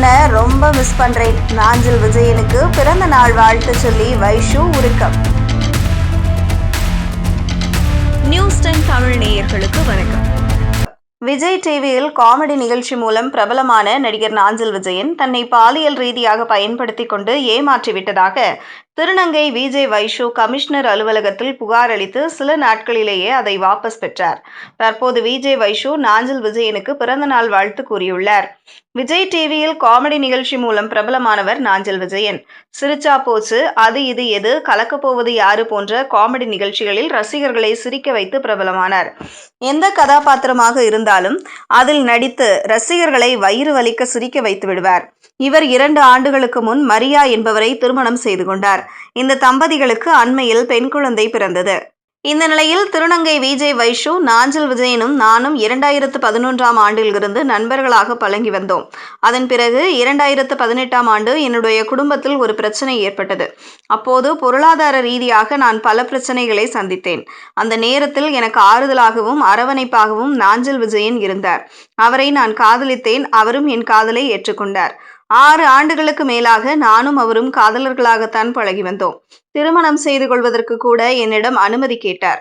ரொம்ப மிஸ் பண்றேன். நாஞ்சில் விஜயனுக்கு பிறந்த நாள் வாழ்த்து சொல்லி வைஷு உருக்கம். நியூஸ் டென் தமிழ் நேயர்களுக்கு வணக்கம். விஜய் டிவியில் காமெடி நிகழ்ச்சி மூலம் பிரபலமான நடிகர் நாஞ்சில் விஜயன் தன்னை பாலியல் ரீதியாக பயன்படுத்திக் கொண்டு ஏமாற்றிவிட்டதாக திருநங்கை விஜய் வைஷு கமிஷனர் அலுவலகத்தில் புகார் அளித்து சில நாட்களிலேயே அதை வாபஸ் பெற்றார். தற்போது விஜய் வைஷு நாஞ்சில் விஜயனுக்கு பிறந்தநாள் வாழ்த்து கூறியுள்ளார். விஜய் டிவியில் காமெடி நிகழ்ச்சி மூலம் பிரபலமானவர் நாஞ்சில் விஜயன். சிரிச்சா போச்சு அது இது எது கலக்கப்போவது யாரு போன்ற காமெடி நிகழ்ச்சிகளில் ரசிகர்களை சிரிக்க வைத்து பிரபலமானார். எந்த கதாபாத்திரமாக இருந்தாலும் அதில் நடித்து ரசிகர்களை வயிறு வலிக்க சிரிக்க வைத்து விடுவார். இவர் இரண்டு ஆண்டுகளுக்கு முன் மரியா என்பவரை திருமணம் செய்து கொண்டார். இந்த தம்பதிகளுக்கு அண்மையில் பெண் குழந்தை பிறந்தது. இந்த நிலையில் திருநங்கை விஜய் வைஷு நாஞ்சில் விஜயனும் நானும் இரண்டாயிரத்து பதினொன்றாம் ஆண்டிலிருந்து நண்பர்களாக பழங்கி வந்தோம். அதன் பிறகு இரண்டாயிரத்து பதினெட்டாம் ஆண்டு என்னுடைய குடும்பத்தில் ஒரு பிரச்சனை ஏற்பட்டது. அப்போது பொருளாதார ரீதியாக நான் பல பிரச்சனைகளை சந்தித்தேன். அந்த நேரத்தில் எனக்கு ஆறுதலாகவும் அரவணைப்பாகவும் நாஞ்சில் விஜயன் இருந்தார். அவரை நான் காதலித்தேன். அவரும் என் காதலை ஏற்றுக்கொண்டார். ஆறு ஆண்டுகளுக்கு மேலாக நானும் அவரும் காதலர்களாகத்தான் பழகி வந்தோம். திருமணம் செய்து கொள்வதற்கு கூட என்னிடம் அனுமதி கேட்டார்.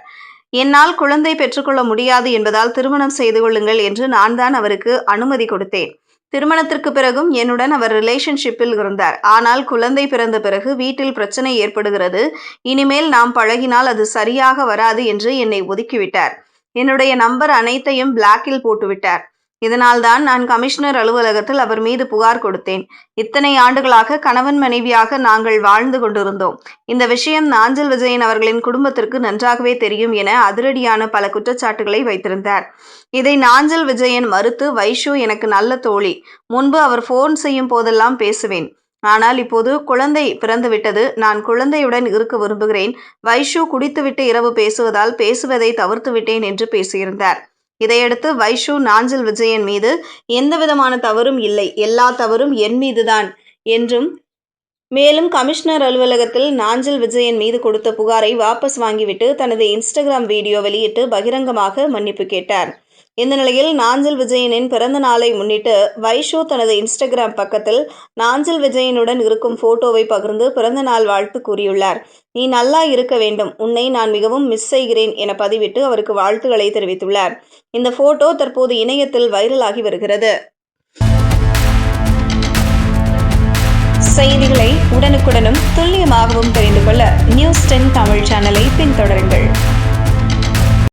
என்னால் குழந்தை பெற்றுக்கொள்ள முடியாது என்பதால் திருமணம் செய்து கொள்ளுங்கள் என்று நான் தான் அவருக்கு அனுமதி கொடுத்தேன். திருமணத்திற்கு பிறகும் என்னுடன் அவர் ரிலேஷன்ஷிப்பில் இருந்தார். ஆனால் குழந்தை பிறந்த பிறகு வீட்டில் பிரச்சனை ஏற்படுகிறது. இனிமேல் நாம் பழகினால் அது சரியாக வராது என்று என்னை ஒதுக்கிவிட்டார். என்னுடைய நம்பர் அனைத்தையும் பிளாக்கில் போட்டுவிட்டார். இதனால்தான் நான் கமிஷனர் அலுவலகத்தில் அவர் மீது புகார் கொடுத்தேன். இத்தனை ஆண்டுகளாக கணவன் மனைவியாக நாங்கள் வாழ்ந்து கொண்டிருந்தோம். இந்த விஷயம் நாஞ்சல் விஜயன் அவர்களின் குடும்பத்திற்கு நன்றாகவே தெரியும் என அதிரடியான பல குற்றச்சாட்டுகளை வைத்திருந்தார். இதை நாஞ்சல் விஜயன் மறுத்து வைஷு எனக்கு நல்ல தோழி. முன்பு அவர் ஃபோன் செய்யும் போதெல்லாம் பேசுவேன். ஆனால் இப்போது குழந்தை பிறந்துவிட்டது. நான் குழந்தையுடன் இருக்க விரும்புகிறேன். வைஷு குடித்துவிட்டு இரவு பேசுவதால் பேசுவதை தவிர்த்து விட்டேன் என்று பேசியிருந்தார். இதையடுத்து வைஷு நாஞ்சில் விஜயன் மீது எந்த விதமான தவறும் இல்லை. எல்லா தவறும் என் மீதுதான் என்றும் மேலும் கமிஷனர் அலுவலகத்தில் நாஞ்சில் விஜயன் மீது கொடுத்த புகாரை வாபஸ் வாங்கிவிட்டு தனது இன்ஸ்டாகிராம் வீடியோ வெளியிட்டு பகிரங்கமாக மன்னிப்பு கேட்டார். இந்த நிலையில் நாஞ்சில் விஜயனின் பிறந்த நாளை முன்னிட்டு வைஷோ தனது இன்ஸ்டாகிராம் பக்கத்தில் நாஞ்சில் விஜயனுடன் இருக்கும் போட்டோவை பகிர்ந்து பிறந்த நாள் வாழ்த்து கூறியுள்ளார். நீ நல்லா இருக்க வேண்டும். உன்னை நான் மிகவும் மிஸ் செய்கிறேன் என பதிவிட்டு அவருக்கு வாழ்த்துக்களை தெரிவித்துள்ளார். இந்த போட்டோ தற்போது இணையத்தில் வைரலாகி வருகிறது. செய்திகளை உடனுக்குடனும் துல்லியமாகவும் தெரிந்து கொள்ள நியூஸ் டென் தமிழ் சேனலை பின்தொடருங்கள்.